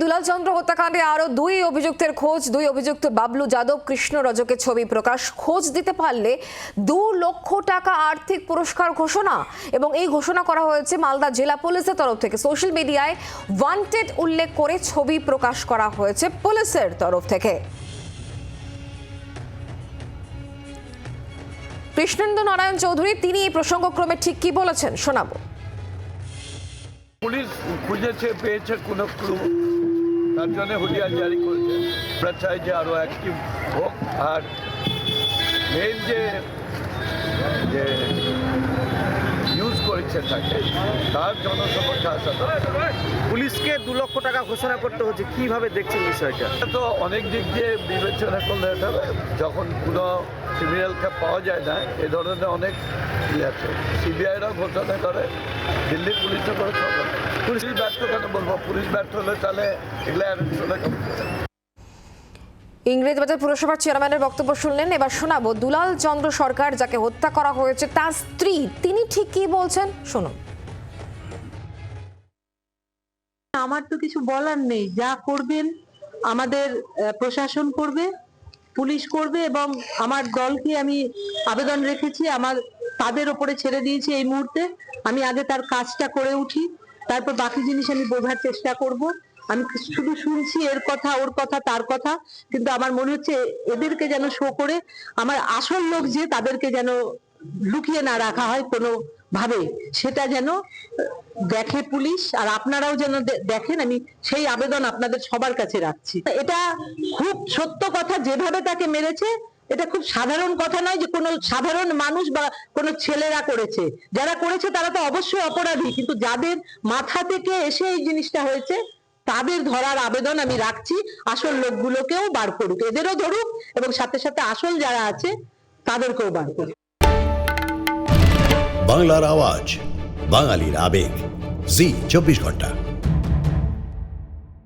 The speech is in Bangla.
দুলাল চন্দ্র হত্যাকাণ্ডে আরও দুই অভিযুক্তের খোঁজ, দুই অভিযুক্ত বাবলু যাদব, কৃষ্ণ রজকের ছবি প্রকাশ। খোঁজ দিতে পারলে দু লক্ষ টাকা আর্থিক পুরস্কার ঘোষণা এবং এই ঘোষণা করা হয়েছে মালদা জেলা পুলিশের তরফ থেকে। সোশ্যাল মিডিয়ায় ওয়ান্টেড উল্লেখ করে ছবি প্রকাশ করা হয়েছে পুলিশের তরফ থেকে। কৃষ্ণেন্দু নারায়ণ চৌধুরী, তিনি এই প্রসঙ্গক্রমে ঠিক কি বলেছেন শোনাবো। পুলিশ খুঁজেছে, পেয়েছে কোনো ক্লু তার জন্য হুলিয়া জারি করেছে। আমরা চাই যে আরও অ্যাক্টিভ হোক আর মেন যে তার জনসমক্ষে আসা পুলিশকে দু লক্ষ টাকা ঘোষণা করতে হচ্ছে কীভাবে দেখছেন বিষয়টা? তো অনেক দিক দিয়ে বিবেচনা করলে এটা যখন কোনো ক্রিমিনালকে পাওয়া যায় না এ ধরনের অনেক ই আছে। সিবিআইরা ঘোষণা করে দিল্লি পুলিশও করে পুলিশ ব্যর্থ কেন বলব? পুলিশ ব্যর্থ হলে তাহলে এগুলো অ্যারেস্ট হলে? ইংরেজবাজার পুরসভার চেয়ারম্যানের বক্তব্য শুনলেন। এবার শোনাবো, দুলাল চন্দ্র সরকার যাকে হত্যা করা হয়েছে, তার স্ত্রী, তিনি ঠিক কি বলছেন? শুনুন। আমার তো কিছু বলার নেই। যা করবেন, আমাদের প্রশাসন করবে, পুলিশ করবে এবং আমার দলকে আমি আবেদন রেখেছি, আমার তাদের ওপরে ছেড়ে দিয়েছি এই মুহূর্তে। আমি আগে তার কাজটা করে উঠি, তারপর বাকি জিনিস আমি বোঝার চেষ্টা করব। আমি শুধু শুনছি এর কথা, ওর কথা, তার কথা? কিন্তু আমার মনে হচ্ছে এদেরকে যেন শো করে, আমার আসল লোক যে তাদেরকে যেন লুকিয়ে না রাখা হয় কোনো ভাবে সেটা যেন দেখে পুলিশ, আর আপনারাও যেন দেখেন, আমি সেই আবেদন আপনাদের সবার কাছে রাখছি। এটা খুব সত্য কথা, যেভাবে তাকে মেরেছে, এটা খুব সাধারণ কথা নয় যে কোনো সাধারণ মানুষ বা কোনো ছেলেরা করেছে। যারা করেছে তারা তো অবশ্যই অপরাধী, কিন্তু যাদের মাথা থেকে এসে এই জিনিসটা হয়েছে তাদের ধরার আবেদন আমি রাখছি। আসল লোকগুলোকেও বার করুক, এদেরও ধরুক এবং সাথে সাথে আসল যারা আছে, তাদেরকেও বার করুক। বাংলার আওয়াজ, বাঙালির আবেগ। জি, চব্বিশ ঘণ্টা।